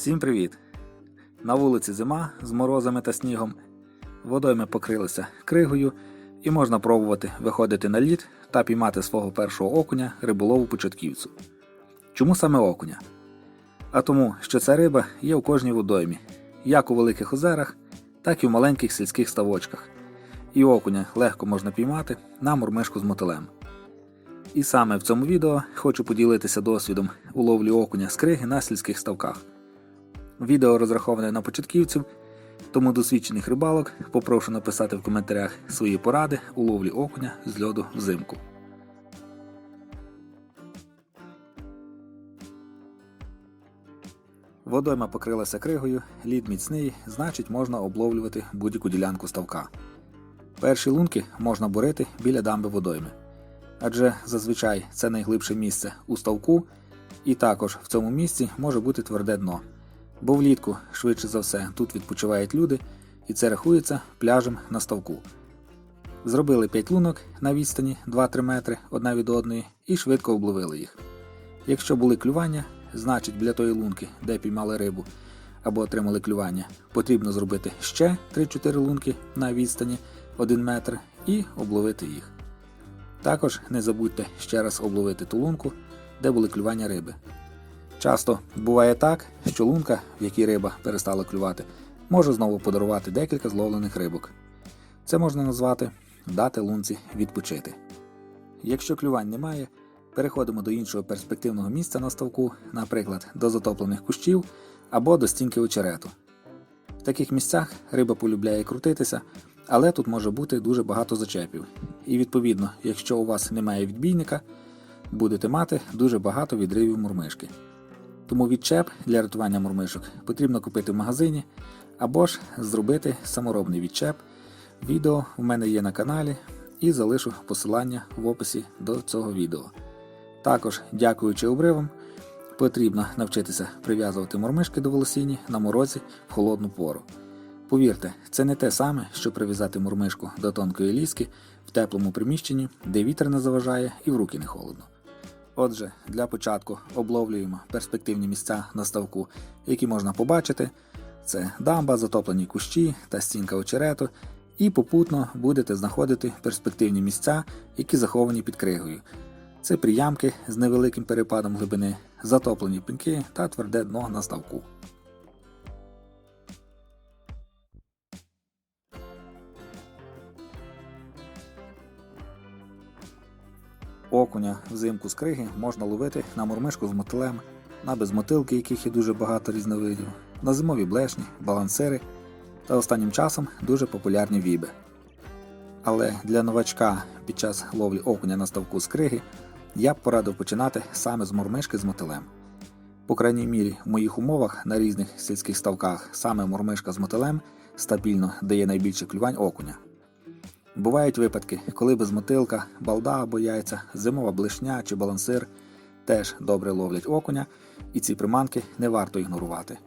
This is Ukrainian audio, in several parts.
Всім привіт! На вулиці зима з морозами та снігом. Водойми покрилися кригою, і можна пробувати виходити на лід та піймати свого першого окуня риболову початківцю. Чому саме окуня? А тому, що ця риба є у кожній водоймі, як у великих озерах, так і в маленьких сільських ставочках. І окуня легко можна піймати на мурмишку з мотилем. І саме в цьому відео хочу поділитися досвідом у ловлі окуня з криги на сільських ставках. Відео розраховане на початківців, тому досвідчених рибалок попрошу написати в коментарях свої поради у ловлі окуня з льоду взимку. Водойма покрилася кригою, лід міцний, значить можна обловлювати будь-яку ділянку ставка. Перші лунки можна бурити біля дамби водойми, адже зазвичай це найглибше місце у ставку, і також в цьому місці може бути тверде дно. Бо влітку, швидше за все, тут відпочивають люди, і це рахується пляжем на ставку. Зробили 5 лунок на відстані 2-3 метри одна від одної і швидко обловили їх. Якщо були клювання, значить біля тої лунки, де піймали рибу або отримали клювання, потрібно зробити ще 3-4 лунки на відстані 1 метр і обловити їх. Також не забудьте ще раз обловити ту лунку, де були клювання риби. Часто буває так, що лунка, в якій риба перестала клювати, може знову подарувати декілька зловлених рибок. Це можна назвати дати лунці відпочити. Якщо клювань немає, переходимо до іншого перспективного місця на ставку, наприклад, до затоплених кущів або до стінки очерету. В таких місцях риба полюбляє крутитися, але тут може бути дуже багато зачепів. І відповідно, якщо у вас немає відбійника, будете мати дуже багато відривів мурмишки. Тому відчеп для рятування мурмишок потрібно купити в магазині або ж зробити саморобний відчеп. Відео в мене є на каналі і залишу посилання в описі до цього відео. Також, дякуючи обривам, потрібно навчитися прив'язувати мурмишки до волосіні на морозі в холодну пору. Повірте, це не те саме, що прив'язати мурмишку до тонкої ліски в теплому приміщенні, де вітер не заважає і в руки не холодно. Отже, для початку обловлюємо перспективні місця на ставку, які можна побачити. Це дамба, затоплені кущі та стінка очерету, і попутно будете знаходити перспективні місця, які заховані під кригою. Це приямки з невеликим перепадом глибини, затоплені пеньки та тверде дно на ставку. Окуня взимку з криги можна ловити на мурмишку з мотилем, на безмотилки, яких є дуже багато різновидів, на зимові блешні, балансири та останнім часом дуже популярні віби. Але для новачка під час ловлі окуня на ставку з криги я б порадив починати саме з мурмишки з мотилем. По крайній мірі, в моїх умовах на різних сільських ставках саме мурмишка з мотилем стабільно дає найбільше клювань окуня. Бувають випадки, коли без мотилка, балда або яйця, зимова блишня чи балансир теж добре ловлять окуня, і ці приманки не варто ігнорувати.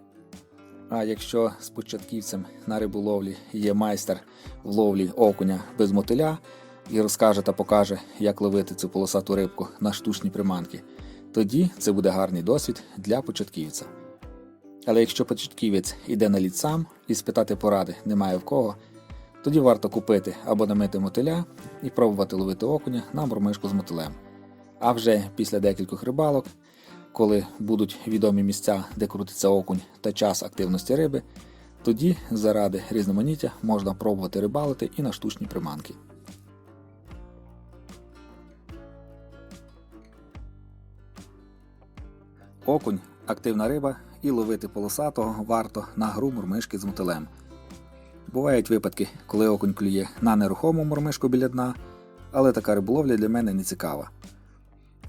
А якщо з початківцем на риболовлі є майстер в ловлі окуня без мотиля і розкаже та покаже, як ловити цю полосату рибку на штучні приманки, тоді це буде гарний досвід для початківця. Але якщо початківець іде на лід сам і спитати поради немає в кого, тоді варто купити або намити мотиля і пробувати ловити окуня на мормишку з мотилем. А вже після декількох рибалок, коли будуть відомі місця, де крутиться окунь та час активності риби, тоді заради різноманіття можна пробувати рибалити і на штучні приманки. Окунь активна риба, і ловити полосатого варто на гру мурмишки з мотилем. Бувають випадки, коли окунь клює на нерухому мурмишку біля дна, але така риболовля для мене не цікава.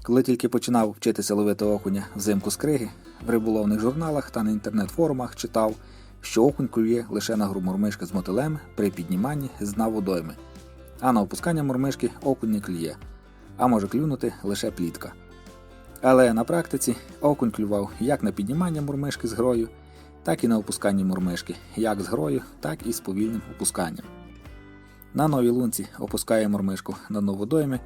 Коли тільки починав вчитися ловити окуня взимку з криги, в риболовних журналах та на інтернет-форумах читав, що окунь клює лише на гру мурмишки з мотилем при підніманні з дна водойми, а на опускання мурмишки окунь не клює, а може клюнути лише плітка. Але на практиці окунь клював як на піднімання мурмишки з грою, так і на опусканні мурмишки, як з грою, так і з повільним опусканням. На новій лунці опускаю мурмишку на дно водойми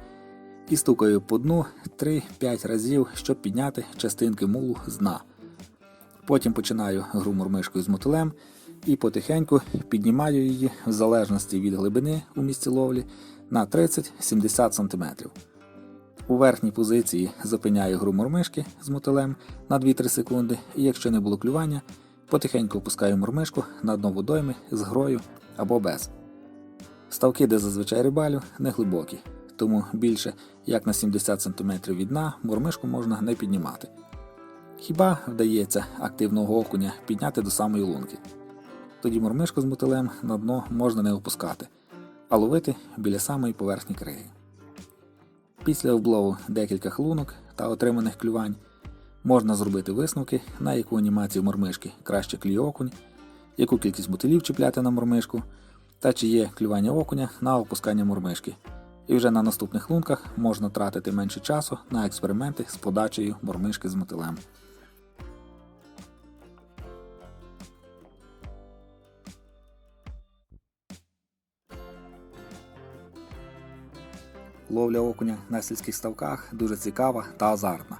і стукаю по дну 3-5 разів, щоб підняти частинки мулу з дна. Потім починаю гру мурмишкою з мотилем і потихеньку піднімаю її в залежності від глибини у місці ловлі на 30-70 см. У верхній позиції зупиняю гру мурмишки з мотилем на 2-3 секунди, і якщо не було клювання, потихеньку опускаю мурмишку на дно водойми з грою або без. Ставки, де зазвичай рибалю, не глибокі, тому більше як на 70 см від дна мурмишку можна не піднімати. Хіба вдається активного окуня підняти до самої лунки. Тоді мурмишку з мотилем на дно можна не опускати, а ловити біля самої поверхні криги. Після облову декількох лунок та отриманих клювань можна зробити висновки, на яку анімацію мормишки краще клює окунь, яку кількість мотилів чіпляти на мормишку, та чи є клювання окуня на опускання мормишки. І вже на наступних лунках можна тратити менше часу на експерименти з подачею мормишки з мотилем. Ловля окуня на сільських ставках дуже цікава та азартна.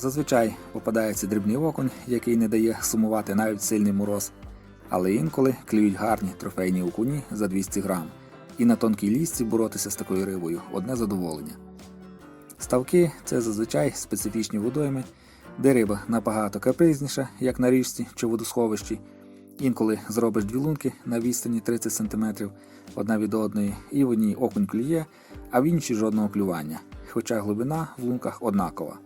Зазвичай попадається дрібний окунь, який не дає сумувати навіть сильний мороз, але інколи клюють гарні трофейні окуні за 200 грам, і на тонкій лісці боротися з такою рибою одне задоволення. Ставки це зазвичай специфічні водойми, де риба набагато капризніша, як на річці чи водосховищі. Інколи зробиш дві лунки на відстані 30 см одна від одної, і в одній окунь клює, а в іншій жодного клювання, хоча глибина в лунках однакова.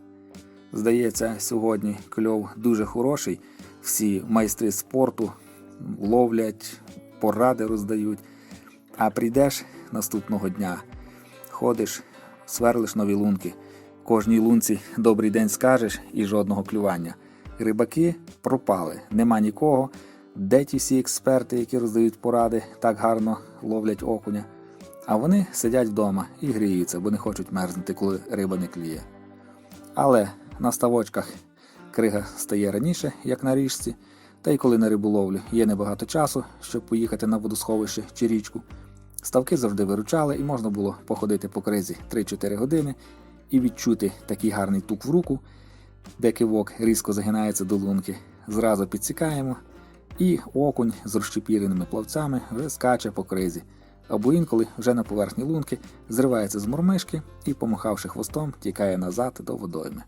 Здається, сьогодні кльов дуже хороший, всі майстри спорту ловлять, поради роздають. А прийдеш наступного дня, ходиш, сверлиш нові лунки. Кожній лунці добрий день скажеш і жодного клювання. Рибаки пропали, нема нікого. Де ті всі експерти, які роздають поради, так гарно ловлять окуня. А вони сидять вдома і гріються, бо не хочуть мерзнути, коли риба не клює. Але на ставочках крига стає раніше, як на річці, та й коли на риболовлю є небагато часу, щоб поїхати на водосховище чи річку. Ставки завжди виручали, і можна було походити по кризі 3-4 години і відчути такий гарний тук в руку, де кивок різко загинається до лунки. Зразу підсікаємо, і окунь з розчепіреними плавцями вже скаче по кризі. Або інколи вже на поверхні лунки зривається з мормишки і, помахавши хвостом, тікає назад до водойми.